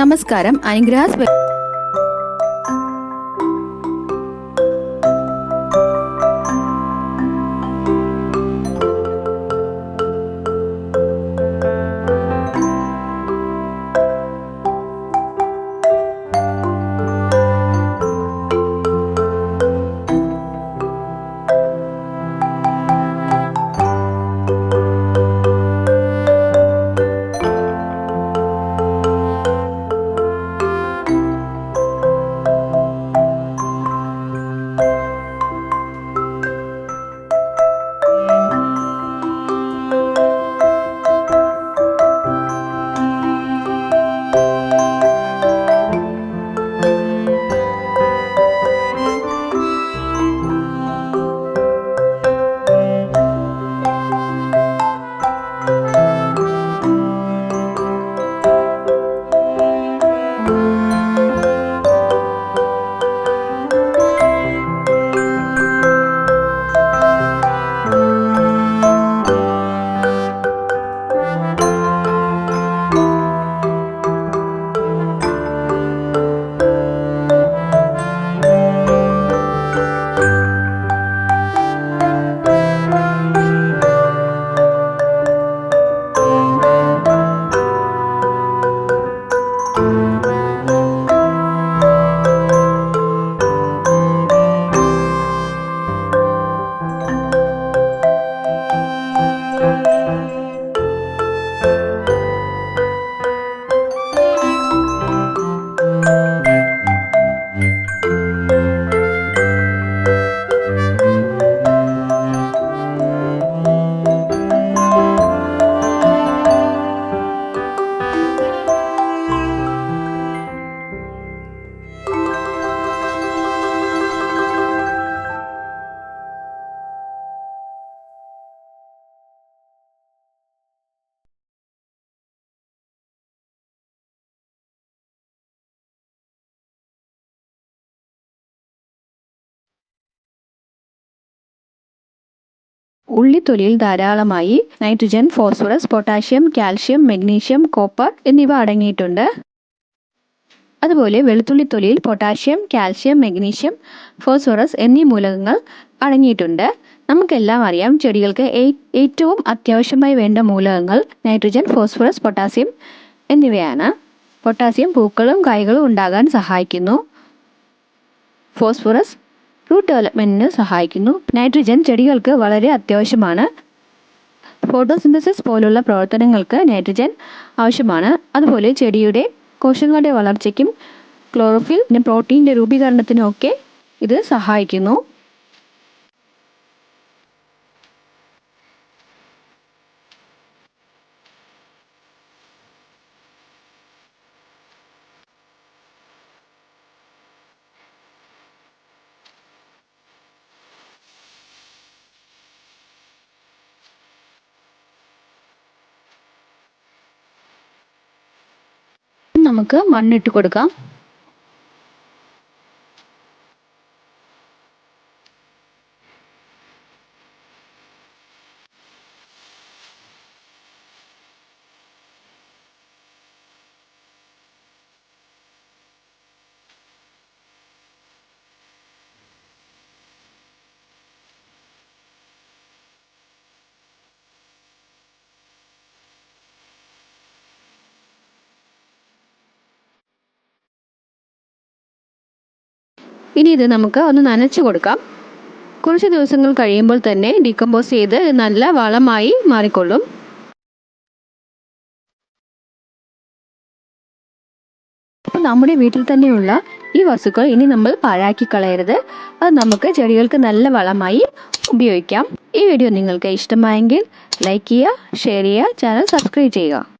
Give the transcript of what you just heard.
നമസ്കാരം. അനുഗ്രഹാസ് ഉള്ളിത്തൊലിയിൽ ധാരാളമായി nitrogen phosphorus potassium calcium magnesium copper എന്നിവ അടങ്ങിയിട്ടുണ്ട്. അതുപോലെ വെളുത്തുള്ളിത്തൊലിയിൽ പൊട്ടാഷ്യം കാൽഷ്യം മെഗ്നീഷ്യം ഫോസ്ഫറസ് എന്നീ മൂലകങ്ങൾ അടങ്ങിയിട്ടുണ്ട്. നമുക്കെല്ലാം അറിയാം ചെടികൾക്ക് ഏറ്റവും അത്യാവശ്യമായി വേണ്ട മൂലകങ്ങൾ നൈട്രജൻ ഫോസ്ഫറസ് പൊട്ടാസ്യം എന്നിവയാണ്. പൊട്ടാസ്യം പൂക്കളും കായ്കളും ഉണ്ടാകാൻ സഹായിക്കുന്നു. ഫോസ്ഫറസ് റൂട്ട് ഡെവലപ്മെന്റിന് സഹായിക്കുന്നു. നൈട്രജൻ ചെടികൾക്ക് വളരെ അത്യാവശ്യമാണ്. ഫോട്ടോസിന്തസിസ് പോലുള്ള പ്രവർത്തനങ്ങൾക്ക് നൈട്രജൻ ആവശ്യമാണ്. അതുപോലെ ചെടിയുടെ കോശങ്ങളുടെ വളർച്ചയ്ക്കും ക്ലോറോഫിൽ പിന്നെ പ്രോട്ടീന്റെ രൂപീകരണത്തിനും ഒക്കെ ഇത് സഹായിക്കുന്നു. നമുക്ക് മണ്ണിട്ട് കൊടുക്കാം ഇനി ഇത് നമുക്ക് ഒന്ന് നനച്ചു കൊടുക്കാം. കുറച്ച് ദിവസങ്ങൾ കഴിയുമ്പോൾ തന്നെ ഡീകമ്പോസ് ചെയ്ത് നല്ല വളമായി മാറിക്കൊള്ളും. അപ്പോൾ നമ്മുടെ വീട്ടിൽ തന്നെയുള്ള ഈ വസ്തുക്കൾ ഇനി നമ്മൾ പാഴാക്കി കളയരുത്. അത് നമുക്ക് ചെടികൾക്ക് നല്ല വളമായി ഉപയോഗിക്കാം. ഈ വീഡിയോ നിങ്ങൾക്ക് ഇഷ്ടമായെങ്കിൽ ലൈക്ക് ചെയ്യുക ഷെയർ ചെയ്യുക ചാനൽ സബ്സ്ക്രൈബ് ചെയ്യുക.